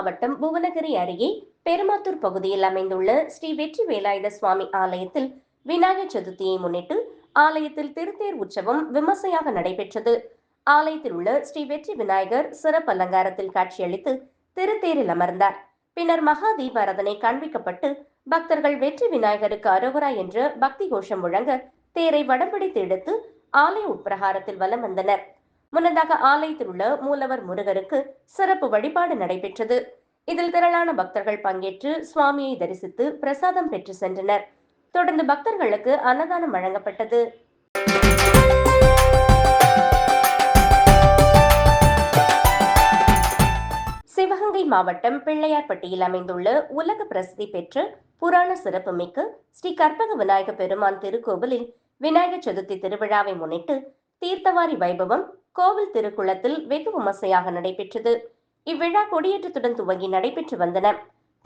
மாவட்டம் புவனகிரி அருகே பெருமாத்தூர் பகுதியில் அமைந்துள்ள ஸ்ரீ வெற்றி வேலாயுத சுவாமி ஆலயத்தில் விநாயகர் சதுர்த்தியை முன்னிட்டு ஆலயத்தில் திருத்தேர் உற்சவம் விமர்சையாக நடைபெற்றது. ஆலயத்தில் உள்ள ஸ்ரீ வெற்றி விநாயகர் சிறப்பு அலங்காரத்தில் காட்சியளித்து திருத்தேரில் அமர்ந்தார். பின்னர் மகா தீபாரதனை காண்பிக்கப்பட்டு பக்தர்கள் வெற்றி விநாயகருக்கு அரோகரா என்ற பக்தி கோஷம் முழங்க தேரை வடம்பிடித்து எடுத்து ஆலய உட்பிரகாரத்தில் வலம் வந்தனர். முன்னதாக ஆலயத்தில் உள்ள மூலவர் முருகருக்கு சிறப்பு வழிபாடு நடைபெற்றது. இதில் திரளான பக்தர்கள் பங்கேற்று சுவாமியை தரிசித்து பிரசாதம் பெற்று சென்றனர். தொடர்ந்து பக்தர்களுக்கு அன்னதானம் வழங்கப்பட்டது. சிவகங்கை மாவட்டம் பிள்ளையார்பட்டியில் அமைந்துள்ள உலக பிரசித்தி பெற்ற புராண சிறப்புமிக்க ஸ்ரீ கற்பக விநாயக பெருமான் திருக்கோவிலில் விநாயகர் சதுர்த்தி திருவிழாவை முன்னிட்டு தீர்த்தவாரி வைபவம் கோவில் திருக்குளத்தில் வெகு விமர்சையாக நடைபெற்றது. இவ்விழா கொடியேற்றத்துடன் துவங்கி நடைபெற்று வந்தன.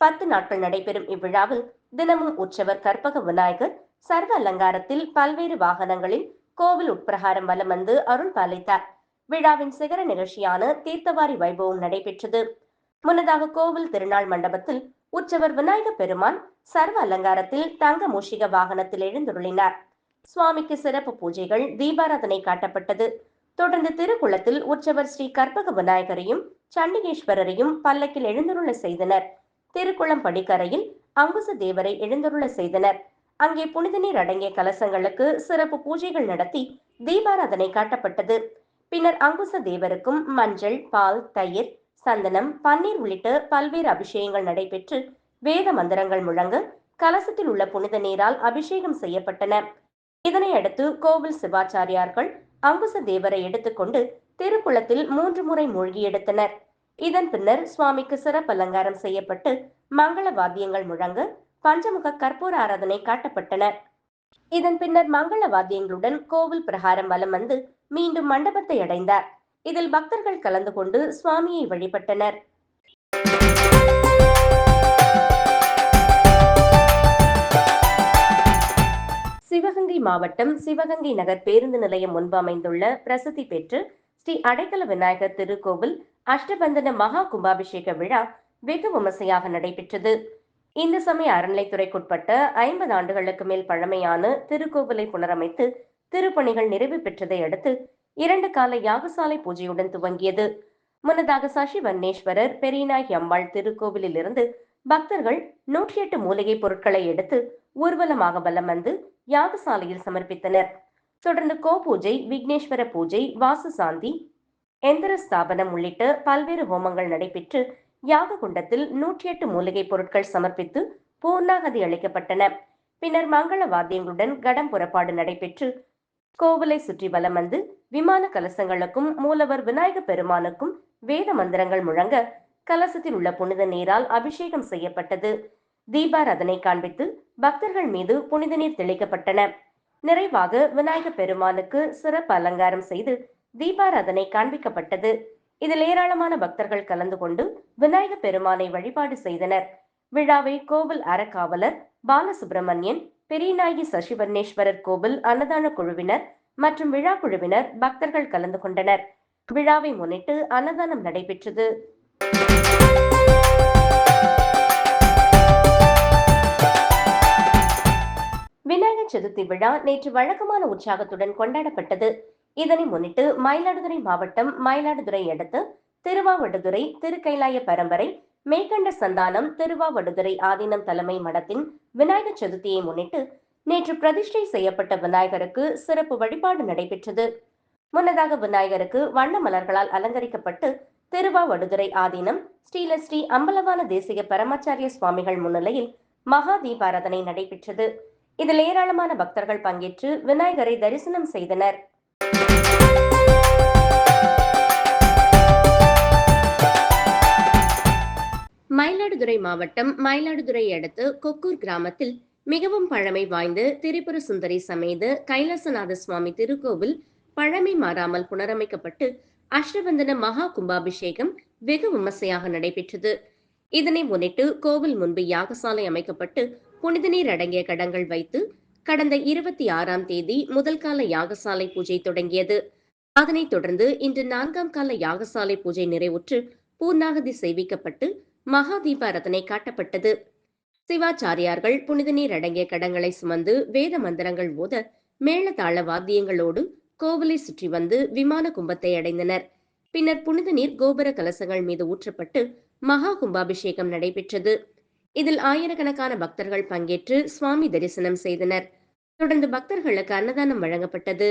பத்து நாட்கள் நடைபெறும் இவ்விழாவில் தினமும் உற்சவர் கற்பக விநாயகர் சர்வ அலங்காரத்தில் பல்வேறு வாகனங்களில் கோவில் உட்பிரகாரம் வலம் வந்து அருள் பாலித்தார். விழாவின் சிகர நிகழ்ச்சியான தீர்த்தவாரி வைபவம் நடைபெற்றது. முன்னதாக கோவில் திருநாள் மண்டபத்தில் உற்சவர் விநாயக பெருமான் சர்வ அலங்காரத்தில் தங்க மூஷிக வாகனத்தில் எழுந்துருளினார். சுவாமிக்கு சிறப்பு பூஜைகள் தீபாராதனை காட்டப்பட்டது. தொடர்ந்து திருக்குளத்தில் உற்சவர் ஸ்ரீ கற்பக விநாயகரையும் சண்டிகேஸ்வரரையும் பல்லக்கில் எழுந்தருள செய்தனர். திருக்குளம் படிக்கரையில் அங்குச தேவரை எழுந்தருள செய்தனர். அங்கே புனித நீர் அடங்கிய கலசங்களுக்கு சிறப்பு பூஜைகள் நடத்தி தீபாராதனை காட்டப்பட்டது. பின்னர் அங்குச தேவருக்கும் மஞ்சள் பால் தயிர் சந்தனம் பன்னீர் உள்ளிட்ட பல்வேறு அபிஷேகங்கள் நடைபெற்று வேத மந்திரங்கள் முழங்க கலசத்தில் உள்ள புனித நீரால் அபிஷேகம் செய்யப்பட்டன. இதனை அடுத்து கோவில் சிவாச்சாரியார்கள் அங்குச தேவரை எடுத்துக்கொண்டு திருக்குளத்தில் மூன்று முறை மூழ்கி எடுத்தனர். இதன் பின்னர் சுவாமிக்கு சிறப்பு அலங்காரம் செய்யப்பட்டு மங்கள வாத்தியங்கள் முழங்க பஞ்சமுக கற்பூர ஆராதனை காட்டப்பட்டன. இதன் பின்னர் மங்கள வாத்தியங்களுடன் கோவில் பிரகாரம் வலம் வந்து மீண்டும் மண்டபத்தை அடைந்தார். இதில் பக்தர்கள் கலந்து கொண்டு சுவாமியை வழிபட்டனர். சிவகங்கை மாவட்டம் சிவகங்கை நகர் பேருந்து நிலையம் முன்பு அமைந்துள்ள பிரசித்தி பெற்று ஸ்ரீ அடைக்கல விநாயகர் திருக்கோவில் அஷ்டபந்தன மகா கும்பாபிஷேக விழா வெகு விமர்சையாக நடைபெற்றது. இந்து சமய அறநிலைத்துறைக்குட்பட்ட ஐம்பது ஆண்டுகளுக்கு மேல் பழமையான திருக்கோவிலை புனரமைத்து திருப்பணிகள் நிறைவு பெற்றதை அடுத்து இரண்டு கால யாகசாலை பூஜையுடன் துவங்கியது. முன்னதாக சசி வன்னேஸ்வரர் பெரியநாயகி அம்பாள் திருக்கோவிலில் இருந்து பக்தர்கள் நூற்றி எட்டு மூலிகை பொருட்களை எடுத்து ஊர்வலமாக வலம் வந்து யாகசாலையில் சமர்ப்பித்தனர். தொடர்ந்து கோ பூஜை விக்னேஸ்வர பூஜை வாசு சாந்தி எந்திர ஸ்தாபனம் உள்ளிட்ட பல்வேறு ஹோமங்கள் நடைபெற்று யாக குண்டத்தில் நூற்றி எட்டு மூலிகை பொருட்கள் சமர்ப்பித்து பூர்ணாகதி அளிக்கப்பட்டன. பின்னர் மங்கள வாத்தியங்களுடன் கடம் புறப்பாடு நடைபெற்று கோவிலை சுற்றி வலம் வந்து விமான கலசங்களுக்கும் மூலவர் விநாயக பெருமானுக்கும் வேத மந்திரங்கள் முழங்க கலசத்தில் உள்ள புனித நீரால் அபிஷேகம் செய்யப்பட்டது. தீபாராதனை காண்பித்து பக்தர்கள் மீது புனித நீர் தெளிக்கப்பட்டன. நிறைவாக விநாயக பெருமானுக்கு சிறப்பு அலங்காரம் செய்து தீபாராதனை காண்பிக்கப்பட்டது. இதில் ஏராளமான பக்தர்கள் கலந்து கொண்டு விநாயக பெருமானை வழிபாடு செய்தனர். விழாவை கோவில் அறக்காவலர் பாலசுப்பிரமணியன் பெரியநாயகி சசிவர்ணேஸ்வரர் கோவில் அன்னதான குழுவினர் மற்றும் விழா குழுவினர் பக்தர்கள் கலந்து கொண்டனர். விழாவை முன்னிட்டு அன்னதானம் நடைபெற்றது. விநாயகர் சதுர்த்தி விழா நேற்று வழக்கமான உற்சாகத்துடன் கொண்டாடப்பட்டது. இதனை முன்னிட்டு மயிலாடுதுறை மாவட்டம் மயிலாடுதுறை அடுத்து திருவாவடுதுறை திருக்கைலாய பரம்பரை மேற்கண்ட சந்தானம் திருவாவடுதுறை ஆதீனம் தலைமை மடத்தின் விநாயகர் சதுர்த்தியை முன்னிட்டு நேற்று பிரதிஷ்டை செய்யப்பட்ட விநாயகருக்கு சிறப்பு வழிபாடு நடைபெற்றது. முன்னதாக விநாயகருக்கு வண்ண மலர்களால் அலங்கரிக்கப்பட்டு திருவாவடுதுறை ஆதீனம் ஸ்ரீலஸ்ரீ அம்பலவான தேசிக பரமாச்சாரிய சுவாமிகள் முன்னிலையில் மகா தீபாராதனை நடைபெற்றது. இதில் ஏராளமான பக்தர்கள் பங்கேற்று விநாயகரை தரிசனம் செய்தனர். மயிலாடுதுறை மாவட்டம் மயிலாடுதுறை அடுத்து கொக்கூர் கிராமத்தில் மிகவும் பழமை வாய்ந்த திரிபுர சுந்தரி சமேத கைலாசநாத சுவாமி திருக்கோவில் பழமை மாறாமல் புனரமைக்கப்பட்டு அஷ்டபந்தன மகா கும்பாபிஷேகம் வெகு விமர்சையாக நடைபெற்றது. இதனை முன்னிட்டு கோவில் முன்பு யாகசாலை அமைக்கப்பட்டு புனித நீர் அடங்கிய கடங்கள் வைத்து கடந்த இருபத்தி ஆறாம் தேதி முதல் கால யாகசாலை பூஜை தொடங்கியது. அதனைத் தொடர்ந்து இன்று நான்காம் கால யாகசாலை பூஜை நிறைவுற்று பூர்ணாகதி செய்விக்கப்பட்டு மகா தீபாரதனை காட்டப்பட்டது. சிவாச்சாரியார்கள் புனித நீர் அடங்கிய கடங்களை சுமந்து வேத மந்திரங்கள் ஓத மேளதாள வாத்தியங்களோடு கோவிலை சுற்றி வந்து விமான கும்பத்தை அடைந்தனர். பின்னர் புனித நீர் கோபுர கலசங்கள் மீது ஊற்றப்பட்டு மகா கும்பாபிஷேகம் நடைபெற்றது. இதில் ஆயிரக்கணக்கான பக்தர்கள் பங்கேற்று சுவாமி தரிசனம் செய்தனர். தொடர்ந்து பக்தர்களுக்கு அன்னதானம் வழங்கப்பட்டது.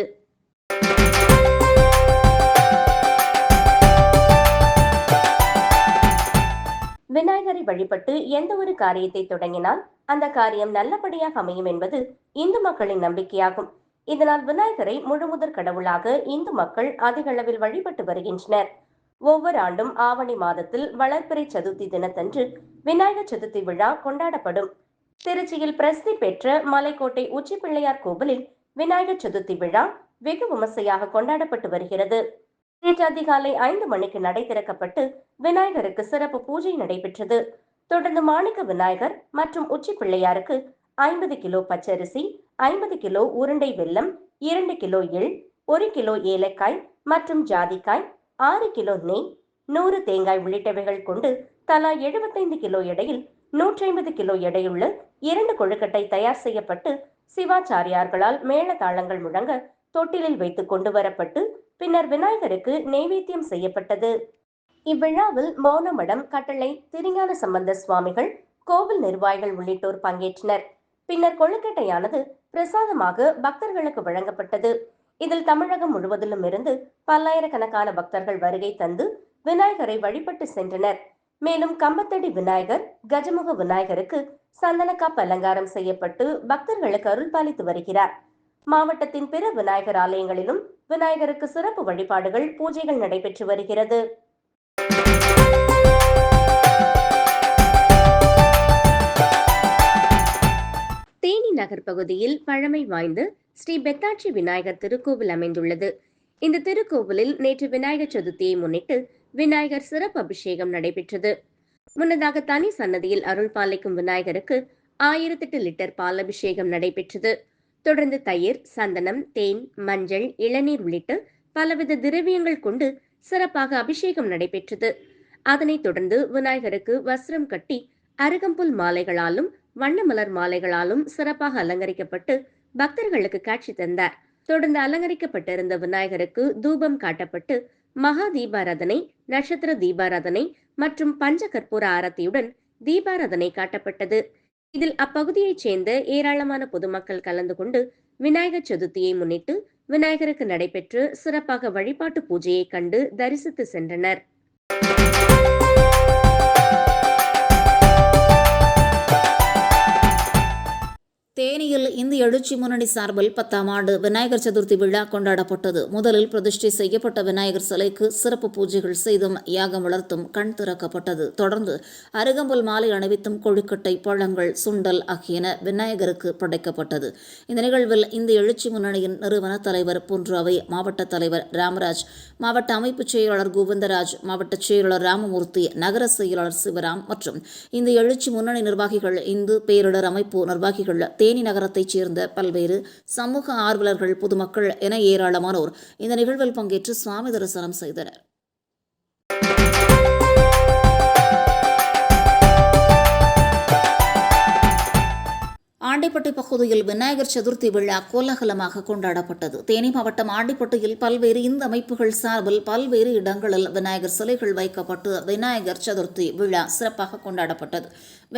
விநாயகரை வழிபட்டு எந்த ஒரு காரியத்தை தொடங்கினால் அந்த காரியம் நல்லபடியாக அமையும் என்பது இந்து மக்களின் நம்பிக்கையாகும். இதனால் விநாயகரை முழுமுதற் கடவுளாக இந்து மக்கள் அதிக அளவில் வழிபட்டு வருகின்றனர். ஒவ்வொரு ஆண்டும் ஆவணி மாதத்தில் வளர்பிறை சதுர்த்தி தினத்தன்று விநாயகர் சதுர்த்தி விழா கொண்டாடப்படும். திருச்சியில் பிரசித்தி பெற்ற மலைக்கோட்டை உச்சி பிள்ளையார் கோவிலில் விநாயகர் சதுர்த்தி விழா வெகு விமர்சையாக கொண்டாடப்பட்டு வருகிறது. நேற்று அதிகாலை ஐந்து மணிக்கு நடை திறக்கப்பட்டு விநாயகருக்கு சிறப்பு பூஜை நடைபெற்றது. தொடர்ந்து மாணிக்க விநாயகர் மற்றும் உச்சி பிள்ளையாருக்கு ஐம்பது கிலோ பச்சரிசி ஐம்பது கிலோ உருண்டை வெல்லம் இரண்டு கிலோ எள் ஒரு கிலோ ஏலக்காய் மற்றும் ஜாதிக்காய் ஆறு கிலோ நெய் நூறு தேங்காய் உள்ளிட்டவைகள் கொண்டு தலா எழுபத்தைந்து கிலோ எடையில் நூற்றி ஐம்பது கிலோ எடையுள்ள இரண்டு கொழுக்கட்டை தயார் செய்யப்பட்டு சிவாச்சாரியார்களால் மேளதாளங்கள் முழங்க தொட்டிலில் வைத்து கொண்டு வரப்பட்டு பின்னர் விநாயகருக்கு நெய்வேத்தியம் செய்யப்பட்டது. இவ்விழாவில் மௌனமடம் கட்டளை திருஞான சம்பந்த சுவாமிகள் கோவில் நிர்வாகிகள் உள்ளிட்டோர் பங்கேற்றனர். பின்னர் கொழுக்கட்டையானது பிரசாதமாக பக்தர்களுக்கு வழங்கப்பட்டது. இதில் தமிழகம் முழுவதிலும் இருந்து பல்லாயிரக்கணக்கான பக்தர்கள் வருகை தந்து விநாயகரை வழிபட்டு சென்றனர். மேலும் கம்பத்தடி விநாயகர் கஜமுக விநாயகருக்கு சந்தனக்காப்பு அலங்காரம் செய்யப்பட்டு பக்தர்களுக்கு அருள் பாலித்து வருகிறார். மாவட்டத்தின் பிற விநாயகர் ஆலயங்களிலும் விநாயகருக்கு சிறப்பு வழிபாடுகள் பூஜைகள் நடைபெற்று வருகிறது. நகர் பகுதியில் பழமை வாய்ந்த ஸ்ரீ பெத்தாட்சி விநாயகர் திருக்கோவில் அமைந்துள்ளது. இந்த திருக்கோவிலில் நேற்று விநாயகர் சதுர்த்தியை முன்னிட்டு விநாயகர் சிறப்பு அபிஷேகம் நடைபெற்றது. முன்னதாக தனி சன்னதியில் அருள் பாலிக்கும் விநாயகருக்கு ஆயிரத்தெட்டு லிட்டர் பால் அபிஷேகம் நடைபெற்றது. தொடர்ந்து தயிர் சந்தனம் தேன் மஞ்சள் இளநீர் உள்ளிட்ட பலவித திரவியங்கள் கொண்டு சிறப்பாக அபிஷேகம் நடைபெற்றது. அதனைத் தொடர்ந்து விநாயகருக்கு வஸ்திரம் கட்டி அருகம்புல் மாலைகளாலும் வண்ணமலர் மாலைகளாலும் சிறப்பாக அலங்கரிக்கப்பட்டு பக்தர்களுக்கு காட்சி தந்தார். தொடர்ந்து அலங்கரிக்கப்பட்டிருந்த விநாயகருக்கு தூபம் காட்டப்பட்டு மகா தீபாராதனை நட்சத்திர தீபாராதனை மற்றும் பஞ்ச கற்பூர ஆரத்தியுடன் தீபாராதனை காட்டப்பட்டது. இதில் அப்பகுதியைச் சேர்ந்த ஏராளமான பொதுமக்கள் கலந்து கொண்டு விநாயகர் சதுர்த்தியை முன்னிட்டு விநாயகருக்கு நடைபெற்று சிறப்பாக வழிபாட்டு பூஜையை கண்டு தரிசித்து சென்றனர். தேனியில் இந்திய எழுச்சி முன்னணி சார்பில் பத்தாம் ஆண்டு விநாயகர் சதுர்த்தி விழா கொண்டாடப்பட்டது. முதலில் பிரதிஷ்டை செய்யப்பட்ட விநாயகர் சிலைக்கு சிறப்பு பூஜைகள் செய்தும் யாகம் வளர்த்தும் கண் திறக்கப்பட்டது. தொடர்ந்து அருகம்புல் மாலை அணிவித்தும் கொழுக்கட்டை பழங்கள் சுண்டல் ஆகியன விநாயகருக்கு படைக்கப்பட்டது. இந்த நிகழ்வில் இந்திய எழுச்சி முன்னணியின் நிறுவன தலைவர் பொன்றாவை மாவட்ட தலைவர் ராமராஜ் மாவட்ட அமைப்புச் செயலாளர் கோவிந்தராஜ் மாவட்ட செயலாளர் ராமமூர்த்தி நகர செயலாளர் சிவராம் மற்றும் இந்த எழுச்சி முன்னணி நிர்வாகிகள் இந்து பேரிடர் அமைப்பு நிர்வாகிகள் தேனி நகரத்தைச் சேர்ந்த பல்வேறு சமூக ஆர்வலர்கள் பொதுமக்கள் என ஏராளமானோர் இந்த நிகழ்வில் பங்கேற்று சுவாமி தரிசனம் செய்தனர். ஆண்டிப்பட்டி பகுதியில் விநாயகர் சதுர்த்தி விழா கோலாகலமாக கொண்டாடப்பட்டது. தேனி மாவட்டம் ஆண்டிப்பட்டியில் பல்வேறு இந்த அமைப்புகள் சார்பில் பல்வேறு இடங்களில் விநாயகர் சிலைகள் வைக்கப்பட்டு விநாயகர் சதுர்த்தி விழா சிறப்பாக கொண்டாடப்பட்டது.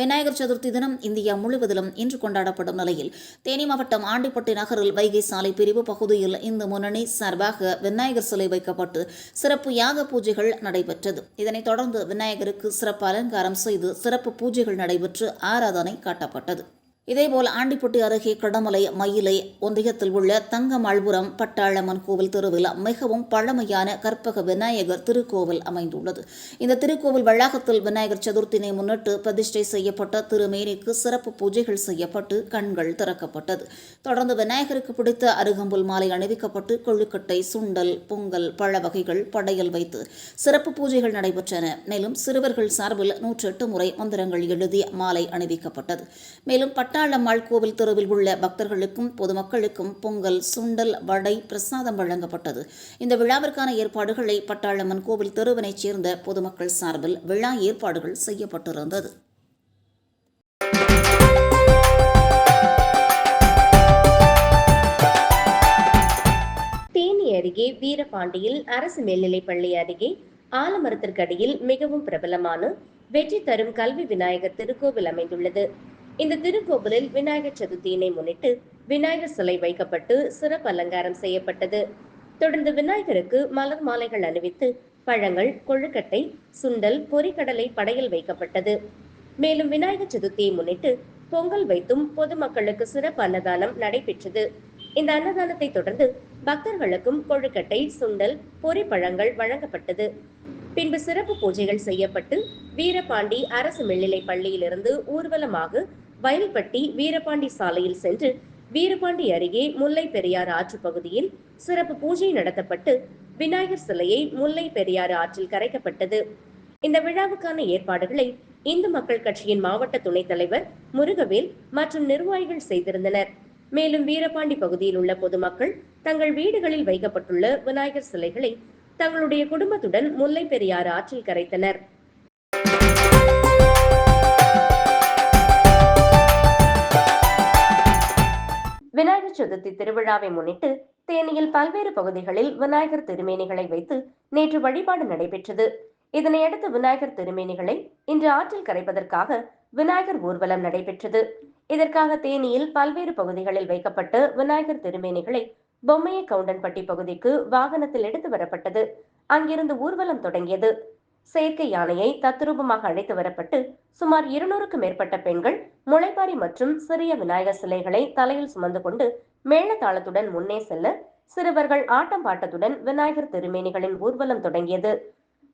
விநாயகர் சதுர்த்தி தினம் இந்தியா முழுவதிலும் இன்று கொண்டாடப்படும் நிலையில் தேனி மாவட்டம் ஆண்டிப்பட்டி நகரில் வைகை சாலை பிரிவு பகுதியில் இந்த முன்னணி சார்பாக விநாயகர் சிலை வைக்கப்பட்டு சிறப்பு யாக பூஜைகள் நடைபெற்றது. இதனைத் தொடர்ந்து விநாயகருக்கு சிறப்பு அலங்காரம் செய்து சிறப்பு பூஜைகள் நடைபெற்று ஆராதனை காட்டப்பட்டது. இதேபோல் ஆண்டிப்பட்டி அருகே கடமலை மயிலை ஒன்றியத்தில் உள்ள தங்கமாள்புரம் பட்டாளம்மன் கோவில் தெருவில் மிகவும் பழமையான கற்பக விநாயகர் திருக்கோவில் அமைந்துள்ளது. இந்த திருக்கோவில் வளாகத்தில் விநாயகர் சதுர்த்தினை முன்னிட்டு பிரதிஷ்டை செய்யப்பட்ட திருமேனிக்கு சிறப்பு பூஜைகள் செய்யப்பட்டு கண்கள் திறக்கப்பட்டது. தொடர்ந்து விநாயகருக்கு பிடித்த அருகம்புல் மாலை அணிவிக்கப்பட்டு கொழுக்கட்டை சுண்டல் பொங்கல் பழ வகைகள் படையல் வைத்து சிறப்பு பூஜைகள் நடைபெற்றன. மேலும் சிறுவர்கள் சார்பில் நூற்றெட்டு முறை மந்திரங்கள் எழுதி மாலை அணிவிக்கப்பட்டது. மேலும் பட்ட பட்டாளம்மாள் கோவில் தெருவில் உள்ள பக்தர்களுக்கும் பொதுமக்களுக்கும் பொங்கல் சுண்டல் வடை பிரசாதம் வழங்கப்பட்டது. இந்த விழாவிற்கான ஏற்பாடுகளை பட்டாளம்மன் கோவில் தெருவினைச் சேர்ந்த பொதுமக்கள் சார்பில் விழா ஏற்பாடுகள் செய்யப்பட்டிருந்தது. தேனி அருகே வீரபாண்டியில் அரசு மேல்நிலைப் பள்ளி அருகே ஆலமரத்திற்கடியில் மிகவும் பிரபலமான வெற்றி தரும் கல்வி விநாயகர் திருக்கோவில் அமைந்துள்ளது. இந்த திருக்கோவிலில் விநாயகர் சதுர்த்தியினை முன்னிட்டு விநாயகர் சிலை வைக்கப்பட்டு சிறப்பு அலங்காரம் செய்யப்பட்டது. தொடர்ந்து விநாயகருக்கு மலர் மாலைகள் அணிவித்து பழங்கள் கொழுக்கட்டை சுண்டல் பொறிக்கடலை படையில் வைக்கப்பட்டது. மேலும் விநாயகர் சதுர்த்தியை முன்னிட்டு பொங்கல் வைத்தும் பொதுமக்களுக்கு சிறப்பு அன்னதானம் நடைபெற்றது. இந்த அன்னதானத்தை தொடர்ந்து பக்தர்களுக்கும் கொழுக்கட்டை சுண்டல் பொறி பழங்கள் வழங்கப்பட்டது. பின்பு சிறப்பு பூஜைகள் செய்யப்பட்டு வீரபாண்டி அரசு மேல்நிலைப் பள்ளியிலிருந்து ஊர்வலமாக வயல்பட்டி வீரபாண்டி சாலையில் சென்று வீரபாண்டி அருகே முல்லை பெரியாறு ஆற்று பகுதியில் சிறப்பு பூஜை நடத்தப்பட்டு விநாயகர் சிலையை முல்லை பெரியாறு ஆற்றில் கரைக்கப்பட்டது. இந்த விழாவுக்கான ஏற்பாடுகளை இந்து மக்கள் கட்சியின் மாவட்ட துணைத் தலைவர் முருகவேல் மற்றும் நிர்வாகிகள் செய்திருந்தனர். மேலும் வீரபாண்டி பகுதியில் உள்ள பொதுமக்கள் தங்கள் வீடுகளில் வைக்கப்பட்டுள்ள விநாயகர் சிலைகளை தங்களுடைய குடும்பத்துடன் முல்லை பெரியாறு ஆற்றில் கரைத்தனர். விநாயகர் சதுர்த்தி திருவிழாவை முன்னிட்டு தேனியில் பல்வேறு பகுதிகளில் விநாயகர் திருமேனிகளை வைத்து நேற்று வழிபாடு நடைபெற்றது. இதனையடுத்து விநாயகர் திருமேனிகளை இன்று ஆற்றில் கரைப்பதற்காக விநாயகர் ஊர்வலம் நடைபெற்றது. இதற்காக தேனியில் பல்வேறு பகுதிகளில் வைக்கப்பட்டு விநாயகர் திருமேனிகளை பொம்மையை கவுண்டன்பட்டி பகுதிக்கு வாகனத்தில் எடுத்து வரப்பட்டது. அங்கிருந்து ஊர்வலம் தொடங்கியது. செயற்கை யானையை தத்ரூபமாக அழைத்து வரப்பட்டு சுமார் இருநூறுக்கும் மேற்பட்ட பெண்கள் முளைப்பாரி மற்றும் சிறிய விநாயகர் சிலைகளை தலையில் சுமந்து கொண்டு மேளதாளத்துடன் முன்னே செல்ல சிறுவர்கள் ஆட்டம் பாட்டத்துடன் விநாயகர் திருமேனிகளின் ஊர்வலம் தொடங்கியது.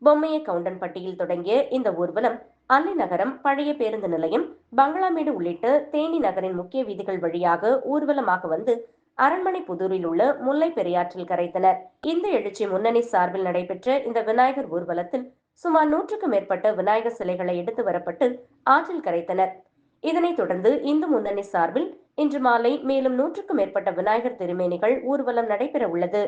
பொம்மைய கவுண்டன்பட்டியில் தொடங்கிய இந்த ஊர்வலம் அல்லி நகரம் பழைய பேருந்து நிலையம் பங்களாமேடு உள்ளிட்ட தேனி நகரின் முக்கிய வீதிகள் வழியாக ஊர்வலமாக வந்து அரண்மனை புதூரில் உள்ள முல்லை பெரியாற்றில் கரைத்தனர். இந்த எழுச்சி முன்னணி சார்பில் நடைபெற்ற இந்த விநாயகர் ஊர்வலத்தில் சுமார் நூற்றுக்கும் மேற்பட்ட விநாயகர் சிலைகளை எடுத்து வரப்பட்டு ஆற்றில் கரைத்தனர். இதனைத் தொடர்ந்து இந்து முன்னணி சார்பில் இன்று மாலை மேலும் நூற்றுக்கும் மேற்பட்ட விநாயகர் திருமேனிகள் ஊர்வலம் நடைபெற உள்ளது.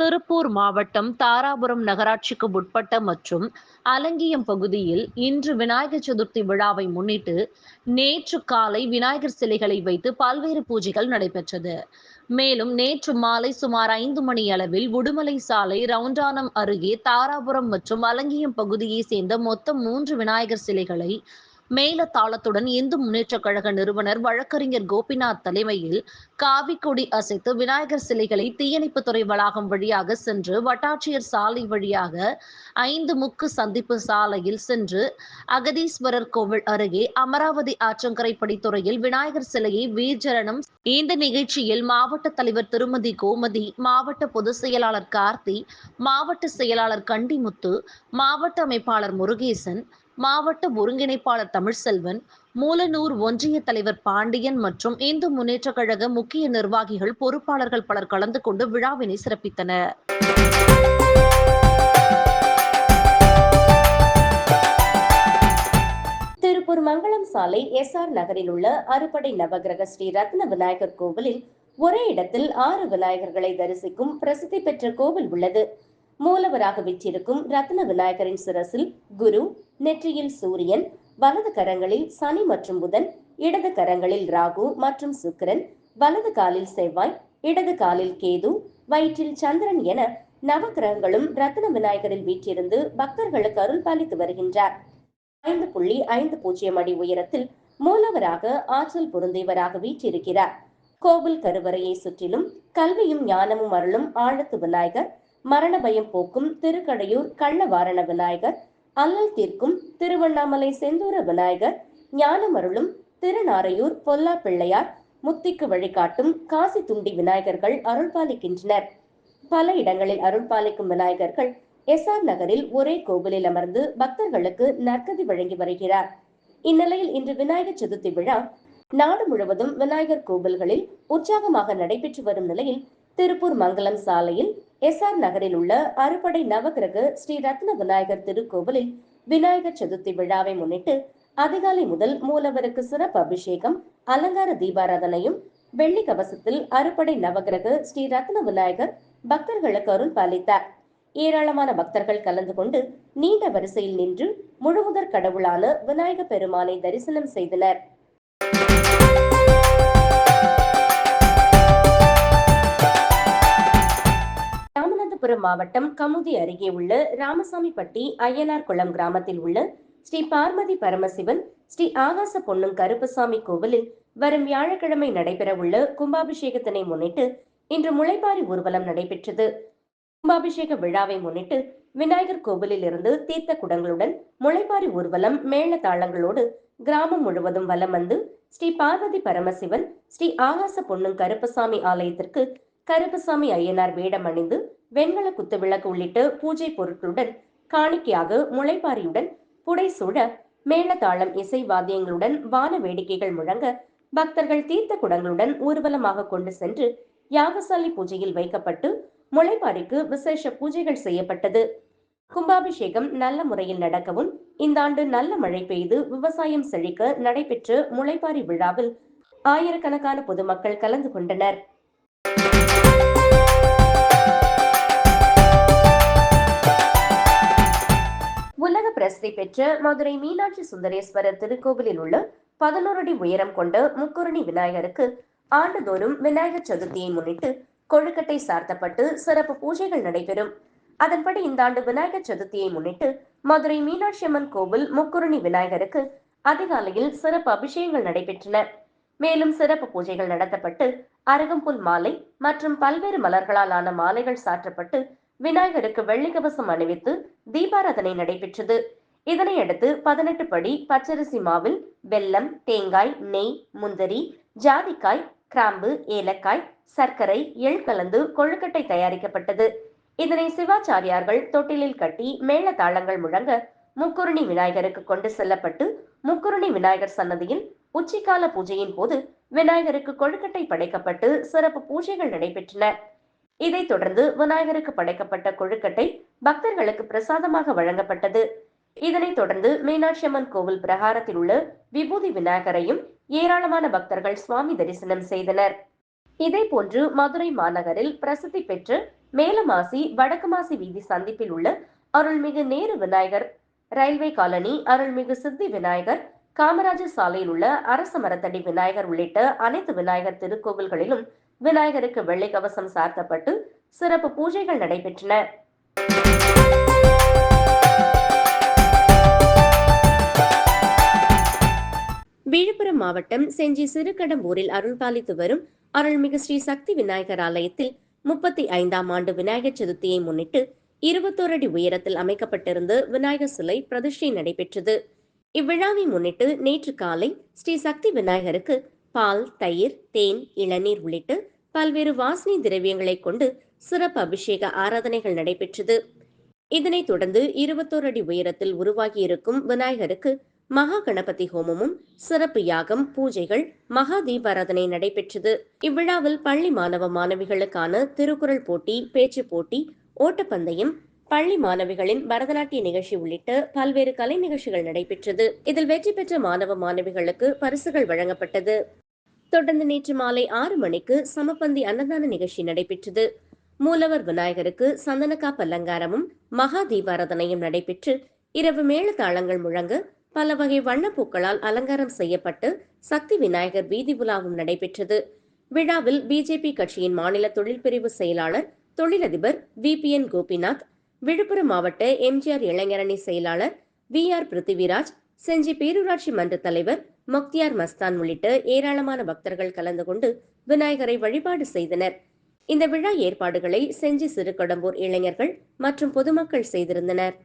திருப்பூர் மாவட்டம் தாராபுரம் நகராட்சிக்கு உட்பட்ட மற்றும் அலங்கியம் பகுதியில் இன்று விநாயகர் சதுர்த்தி விழாவை முன்னிட்டு நேற்று காலை விநாயகர் சிலைகளை வைத்து பல்வேறு பூஜைகள் நடைபெற்றது. மேலும் நேற்று மாலை சுமார் ஐந்து மணி அளவில் உடுமலை சாலை ரவுண்டானம் அருகே தாராபுரம் மற்றும் அலங்கியம் பகுதியை சேர்ந்த மொத்தம் மூன்று விநாயகர் சிலைகளை மேல தாளத்துடன் இந்து முன்னேற்ற கழக நிறுவனர் வழக்கறிஞர் கோபிநாத் தலைமையில் காவிக்கொடி அசைத்து விநாயகர் சிலைகளை தீயணைப்புத்துறை வளாகம் வழியாக சென்று வட்டாட்சியர் சாலை வழியாக ஐந்து முக்கு சந்திப்பு சாலையில் சென்று அகதீஸ்வரர் கோவில் அருகே அமராவதி ஆற்றங்கரை படித்துறையில் விநாயகர் சிலையை வீர்ஜரணம் இந்த நிகழ்ச்சியில் மாவட்ட தலைவர் திருமதி கோமதி மாவட்ட பொதுச் செயலாளர் கார்த்தி மாவட்ட செயலாளர் கண்டிமுத்து மாவட்ட அமைப்பாளர் முருகேசன் மாவட்ட ஒருங்கிணைப்பாளர் தமிழ்செல்வன் மூலனூர் ஒன்றிய தலைவர் பாண்டியன் மற்றும் இந்து முன்னேற்றக் கழக முக்கிய நிர்வாகிகள் பொறுப்பாளர்கள் பலர் கலந்து கொண்டு விழாவினை சிறப்பித்தனர். திருப்பூர் மங்களம் சாலை எஸ் ஆர் நகரில் உள்ள அறுபடை நவகிரக ஸ்ரீ ரத்ன விநாயகர் கோவிலில் ஒரே இடத்தில் ஆறு விநாயகர்களை தரிசிக்கும் பிரசித்தி பெற்ற கோவில் உள்ளது. மூலவராக விற்றிருக்கும் ரத்ன விநாயகரின் சிரசில் குரு நெற்றியில் சூரியன் வலது கரங்களில் சனி மற்றும் புதன் இடது கரங்களில் ராகு மற்றும் சுக்கிரன் வலது காலில் செவ்வாய் இடது காலில் கேது வயிற்றில் சந்திரன் என நவகிரகங்களும் ரத்ன விநாயகரில் வீற்றிருந்து பக்தர்களுக்கு அருள் பாலித்து வருகின்றார். ஐந்து புள்ளி ஐந்து பூஜ்ஜியம் அடி உயரத்தில் மூலவராக ஆற்றல் பொருந்தியவராக வீற்றிருக்கிறார். கோவில் கருவறையை சுற்றிலும் கல்வியும் ஞானமும் அருளும் ஆழத்து விநாயகர் மரண பயம் போக்கும் திருக்கடையூர் கள்ளவாரண விநாயகர் அல்லல் தீர்க்கும் திருவண்ணாமலை செந்தூர விநாயகர் ஞானமருளும் திருநாரையூர் பொல்லா பிள்ளையார் முத்திக்கு வழிகாட்டும் காசி துண்டி விநாயகர்கள் அருள்பாலிக்கின்றனர். பல இடங்களில் அருள்பாலிக்கும் விநாயகர்கள் எஸ் ஆர் நகரில் ஒரே கோவிலில் அமர்ந்து பக்தர்களுக்கு நற்கதி வழங்கி வருகிறார். இந்நிலையில் இன்று விநாயகர் சதுர்த்தி விழா நாடு முழுவதும் விநாயகர் கோவில்களில் உற்சாகமாக நடைபெற்று வரும் நிலையில் திருப்பூர் மங்கலம் சாலையில் எஸ் ஆர் நகரில் உள்ள அறுபடை நவகிரக ஸ்ரீ ரத்ன விநாயகர் திருக்கோவிலில் விநாயகர் சதுர்த்தி விழாவை முன்னிட்டு அதிகாலை முதல் மூலவருக்கு சிறப்பு அபிஷேகம் அலங்கார தீபாராதனையும் வெள்ளி கவசத்தில் அறுபடை நவகிரக ஸ்ரீ ரத்ன விநாயகர் பக்தர்களுக்கு அருள் பாலித்தார். ஏராளமான பக்தர்கள் கலந்து கொண்டு நீண்ட வரிசையில் நின்று முழுமுதற் கடவுளான விநாயக பெருமானை தரிசனம் செய்தனர். காஞ்சிபுரம் மாவட்டம் கமுதி அருகே உள்ள ராமசாமிப்பட்டி அய்யனார் குளம் கிராமத்தில் உள்ள ஸ்ரீ பார்வதி பரமசிவன் ஸ்ரீ ஆகாச பொன்னும் கருப்பசாமி கோவிலில் வரும் வியாழக்கிழமை நடைபெறவுள்ள கும்பாபிஷேகத்தினை முன்னிட்டு இன்று முளைப்பாரி ஊர்வலம் நடைபெற்றது. கும்பாபிஷேக விழாவை முன்னிட்டு விநாயகர் கோவிலில் இருந்து தீர்த்த குடங்களுடன் முளைப்பாரி ஊர்வலம் மேள தாளங்களோடு கிராமம் முழுவதும் வலம் வந்து ஸ்ரீ பார்வதி பரமசிவன் ஸ்ரீ ஆகாச பொன்னும் கருப்பசாமி ஆலயத்திற்கு கருப்பசாமி ஐயனார் வேடம் அணிந்து வெண்கல குத்து விளக்கு உள்ளிட்ட பூஜை பொருட்களுடன் காணிக்கையாக முளைப்பாரியுடன் புடைசூழ மேளதாளம் இசை வாத்தியங்களுடன் வான வேடிக்கைகள் முழங்க பக்தர்கள் தீர்த்த குடங்களுடன் ஊர்வலமாக கொண்டு சென்று யாகசாலை பூஜையில் வைக்கப்பட்டு முளைப்பாரிக்கு விசேஷ பூஜைகள் செய்யப்பட்டது. கும்பாபிஷேகம் நல்ல முறையில் நடக்கவும் இந்த ஆண்டு நல்ல மழை பெய்து விவசாயம் செழிக்க நடைபெற்ற முளைப்பாரி விழாவில் ஆயிரக்கணக்கான பொதுமக்கள் கலந்து கொண்டனர். உலக பிரசித்தி பெற்ற மதுரை மீனாட்சி சுந்தரேஸ்வரர் திருக்கோவிலில் உள்ள பதினோரு அடி உயரம் கொண்ட முக்குரணி விநாயகருக்கு ஆண்டுதோறும் விநாயகர் சதுர்த்தியை முன்னிட்டு கொழுக்கட்டை சார்த்தப்பட்டு சிறப்பு பூஜைகள் நடைபெறும். அதன்படி இந்த ஆண்டு விநாயகர் சதுர்த்தியை முன்னிட்டு மதுரை மீனாட்சி அம்மன் கோவில் முக்குரணி விநாயகருக்கு அதிகாலையில் சிறப்பு அபிஷேகங்கள் நடைபெற்றன. மேலும் சிறப்பு பூஜைகள் நடத்தப்பட்டு அருகம்புல் மாலை மற்றும் பல்வேறு மலர்களால் ஆன மாலைகள் சாற்றப்பட்டு விநாயகருக்கு வெள்ளி கவசம் அணிவித்து தீபாராதனை நடைபெற்றது. இதனையடுத்து பதினெட்டு படி பச்சரிசி மாவில் வெல்லம் தேங்காய் நெய் முந்திரி ஜாதிக்காய் கிராம்பு ஏலக்காய் சர்க்கரை எள் கலந்து கொழுக்கட்டை தயாரிக்கப்பட்டது. இதனை சிவாச்சாரியார்கள் தொட்டிலில் கட்டி மேள தாளங்கள் முழங்க முக்குருணி விநாயகருக்கு கொண்டு செல்லப்பட்டு முக்குருணி விநாயகர் சன்னதியில் உச்சிக்கால பூஜையின் போது விநாயகருக்கு கொழுக்கட்டை படைக்கப்பட்டு சிறப்பு பூஜைகள் நடைபெற்றன. இதைத் தொடர்ந்து விநாயகருக்கு படைக்கப்பட்ட கொழுக்கட்டை பக்தர்களுக்கு பிரசாதமாக வழங்கப்பட்டது. இதனைத் தொடர்ந்து மீனாட்சி அம்மன் கோவில் பிரகாரத்தில் உள்ள விபூதி விநாயகரையும் ஏராளமான பக்தர்கள் சுவாமி தரிசனம் செய்தனர். இதே போன்று மதுரை மாநகரில் பிரசித்தி பெற்ற மேலமாசி வடக்குமாசி வீதி சந்திப்பில் உள்ள அருள்மிகு நேரு விநாயகர் ரயில்வே காலனி அருள்மிகு சித்தி விநாயகர் காமராஜர் சாலையில் உள்ள அரச மரத்தடி விநாயகர் உள்ளிட்ட அனைத்து விநாயகர் திருக்கோவில்களிலும் விநாயகருக்கு வெள்ளை கவசம் சார்த்தப்பட்டு சிறப்பு பூஜைகள் நடைபெற்றன. விழுப்புரம் மாவட்டம் செஞ்சி சிறுகடம்பூரில் அருள்பாலித்து வரும் அருள்மிகு ஸ்ரீ சக்தி விநாயகர் ஆலயத்தில் முப்பத்தி ஐந்தாம் ஆண்டு விநாயகர் சதுர்த்தியை முன்னிட்டு இருபத்தோரு அடி உயரத்தில் அமைக்கப்பட்டிருந்த விநாயகர் சிலை பிரதிஷ்டை நடைபெற்றது. இவ்விழாவை முன்னிட்டு நேற்று காலை ஸ்ரீ சக்தி விநாயகருக்கு பால் தயிர் தேன் இளநீர் உள்ளிட்ட பல்வேறு வாசனை திரவியங்களை கொண்டு சிறப்பு அபிஷேக ஆராதனைகள் நடைபெற்றது. இதனைத் தொடர்ந்து இருபத்தோரு அடி உயரத்தில் உருவாகியிருக்கும் விநாயகருக்கு மகா கணபதி ஹோமமும் சிறப்பு யாகம் பூஜைகள் மகா தீபாராதனை நடைபெற்றது. இவ்விழாவில் பள்ளி மாணவ மாணவிகளுக்கான திருக்குறள் போட்டி பேச்சு போட்டி ஓட்டப்பந்தயம் பள்ளி மாணவிகளின் பரதநாட்டிய நிகழ்ச்சி உள்ளிட்ட பல்வேறு கலை நிகழ்ச்சிகள் நடைபெற்றது. இதில் வெற்றி பெற்ற மாணவ மாணவிகளுக்கு பரிசுகள் வழங்கப்பட்டது. தொடர்ந்து நேற்று மாலை ஆறு மணிக்கு சமபந்தி அன்னதான நிகழ்ச்சி நடைபெற்றது. மூலவர் விநாயகருக்கு சந்தனக்காப்பு அலங்காரமும் மகா தீபாராதனையும் நடைபெற்று இரவு மேளதாளங்கள் முழங்க பல வகை வண்ணப்பூக்களால் அலங்காரம் செய்யப்பட்டு சக்தி விநாயகர் வீதி உலாவும் நடைபெற்றது. விழாவில் பிஜேபி கட்சியின் மாநில தொழில் பிரிவு செயலாளர் தொழிலதிபர் V P N Gopinath Villupuram மாவட்ட எம்ஜிஆர் இளைஞரணி செயலாளர் வி ஆர் பிருத்திவிராஜ் செஞ்சி பேரூராட்சி மன்ற தலைவர் மொக்தியார் மஸ்தான் உள்ளிட்ட ஏராளமான பக்தர்கள் கலந்து கொண்டு விநாயகரை வழிபாடு செய்தனர். இந்த விழா ஏற்பாடுகளை செஞ்சி சிறுகடம்பூர் இளைஞர்கள் மற்றும் பொதுமக்கள் செய்திருந்தனர்.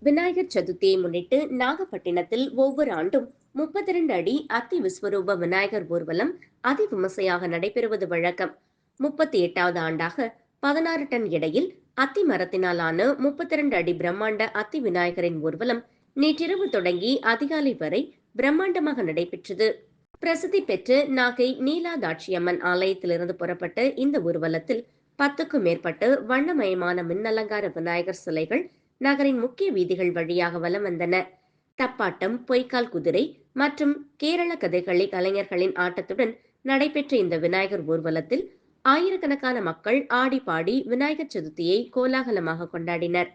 விநாயகர் சதுர்த்தியை முன்னிட்டு நாகப்பட்டினத்தில் ஒவ்வொரு ஆண்டும் முப்பத்தி ரெண்டு அடி அத்தி விஸ்வரூப விநாயகர் ஊர்வலம் அதிவிமர்சையாக நடைபெறுவது வழக்கம். முப்பத்தி எட்டாவது ஆண்டாக பதினாறு டன் எடையில் அத்தி மரத்தினாலான முப்பத்தி இரண்டு அடி பிரம்மாண்ட அத்தி விநாயகரின் ஊர்வலம் நேற்றிரவு தொடங்கி அதிகாலை வரை பிரம்மாண்டமாக நடைபெற்றது. பிரசித்தி பெற்று நாகை நீலாதாட்சியம்மன் ஆலயத்திலிருந்து புறப்பட்ட இந்த ஊர்வலத்தில் பத்துக்கும் மேற்பட்டு வண்ணமயமான மின்னலங்கார விநாயகர் சிலைகள் நகரின் முக்கிய வீதிகள் வழியாக வலம் வந்தன. தப்பாட்டம் பொய்க்கால் குதிரை மற்றும் கேரள கதைகளி கலைஞர்களின் ஆட்டத்துடன் நடைபெற்ற இந்த விநாயகர் ஊர்வலத்தில் ஆயிரக்கணக்கான மக்கள் ஆடி பாடி விநாயகர் சதுர்த்தியை கோலாகலமாக கொண்டாடினர்.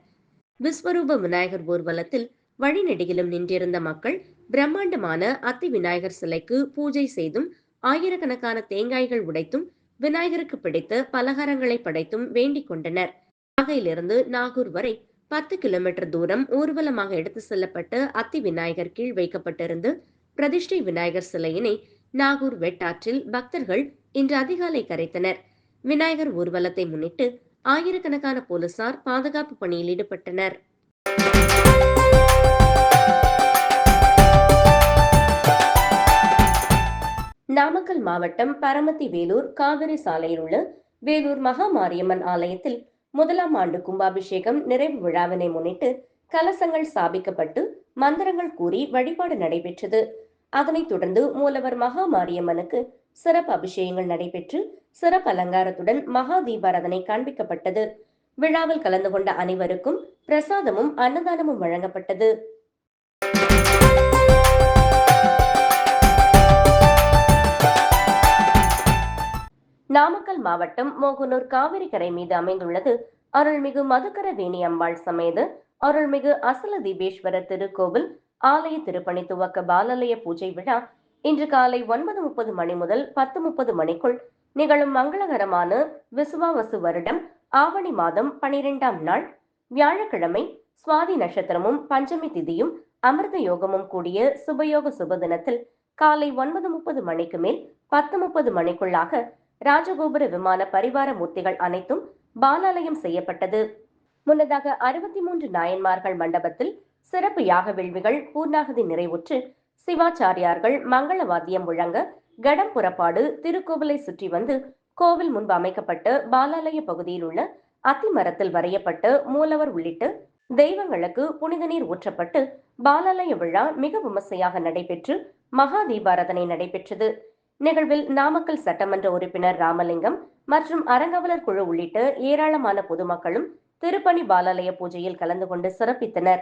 விஸ்வரூப விநாயகர் ஊர்வலத்தில் வழிநெடுகிலும் நின்றிருந்த மக்கள் பிரம்மாண்டமான அத்தி விநாயகர் சிலைக்கு பூஜை செய்தும் ஆயிரக்கணக்கான தேங்காய்கள் உடைத்தும் விநாயகருக்கு பிடித்த பலகாரங்களை படைத்தும் வேண்டிக் கொண்டனர். நாகையிலிருந்து நாகூர் வரை பத்து கிலோமீட்டர் தூரம் ஊர்வலமாக எடுத்து செல்லப்பட்ட அத்தி விநாயகர் கீழ் வைக்கப்பட்டிருந்து பிரதிஷ்டை விநாயகர் சிலையினை நாகூர் வெட்டாற்றில் பக்தர்கள் இன்று அதிகாலை கரைத்தனர். விநாயகர் ஊர்வலத்தை முன்னிட்டு ஆயிரக்கணக்கான போலீசார் பாதுகாப்பு பணியில் ஈடுபட்டனர். நாமக்கல் மாவட்டம் பரமத்தி வேலூர் காவிரி சாலையில் உள்ள வேலூர் மகா மாரியம்மன் ஆலயத்தில் முதலாம் ஆண்டு கும்பாபிஷேகம் நிறைவு விழாவினை முன்னிட்டு கலசங்கள் ஸ்தாபிக்கப்பட்டு மந்திரங்கள் கூறி வழிபாடு நடைபெற்றது. அதனைத் தொடர்ந்து மூலவர் மகா மாரியம்மனுக்கு சிறப்பு அபிஷேகங்கள் நடைபெற்று சிறப்பு அலங்காரத்துடன் மகா தீபாராதனை காண்பிக்கப்பட்டது. விழாவில் கலந்து கொண்ட அனைவருக்கும் பிரசாதமும் அன்னதானமும் வழங்கப்பட்டது. நாமக்கல் மாவட்டம் மோகனூர் காவிரி கரை மீது அமைந்துள்ளது அருள்மிகு மதுக்கர வேணி அம்பாள் சமேத அருள்மிகு அசல தீபேஸ்வரர் திருக்கோவில் ஆலய திருப்பணி துவக்க பாலாலய பூஜை விழா இன்று காலை ஒன்பது முப்பது மணி முதல் பத்து முப்பது மணிக்குள் நிகழும் மங்களகரமான விசுவாவசு வருடம் ஆவணி மாதம் பனிரெண்டாம் நாள். வியாழக்கிழமை சுவாதி நட்சத்திரமும் பஞ்சமி திதியும் அமிர்த யோகமும் கூடிய சுபயோக சுபதினத்தில் காலை ஒன்பது முப்பது மணிக்கு மேல் பத்து முப்பது மணிக்குள்ளாக ராஜகோபுர விமான பரிவார மூர்த்திகள் அனைத்தும் பாலாலயம் செய்யப்பட்டது. முன்னதாக அறுபத்தி மூன்று நாயன்மார்கள் மண்டபத்தில் சிறப்பு யாக வேள்விகள் பூர்ணாகதி நிறைவுற்று சிவாச்சாரியார்கள் மங்கள வாத்தியம் முழங்க கடம் புறப்பாடு திருக்கோவிலை சுற்றி வந்து கோவில் முன்பு அமைக்கப்பட்ட பாலாலய பகுதியில் உள்ள அத்திமரத்தில் வரையப்பட்ட மூலவர் உள்ளிட்ட தெய்வங்களுக்கு புனித நீர் ஊற்றப்பட்டு பாலாலய விழா மிக விமர்சையாக நடைபெற்று மகா தீபாராதனை நடைபெற்றது. நிகழ்வில் நாமக்கல் சட்டமன்ற உறுப்பினர் ராமலிங்கம் மற்றும் அரங்கவலர் குழு உள்ளிட்ட ஏராளமான பொதுமக்களும் திருப்பணி பாலாலய பூஜையில் கலந்து கொண்டு சிறப்பித்தனர்.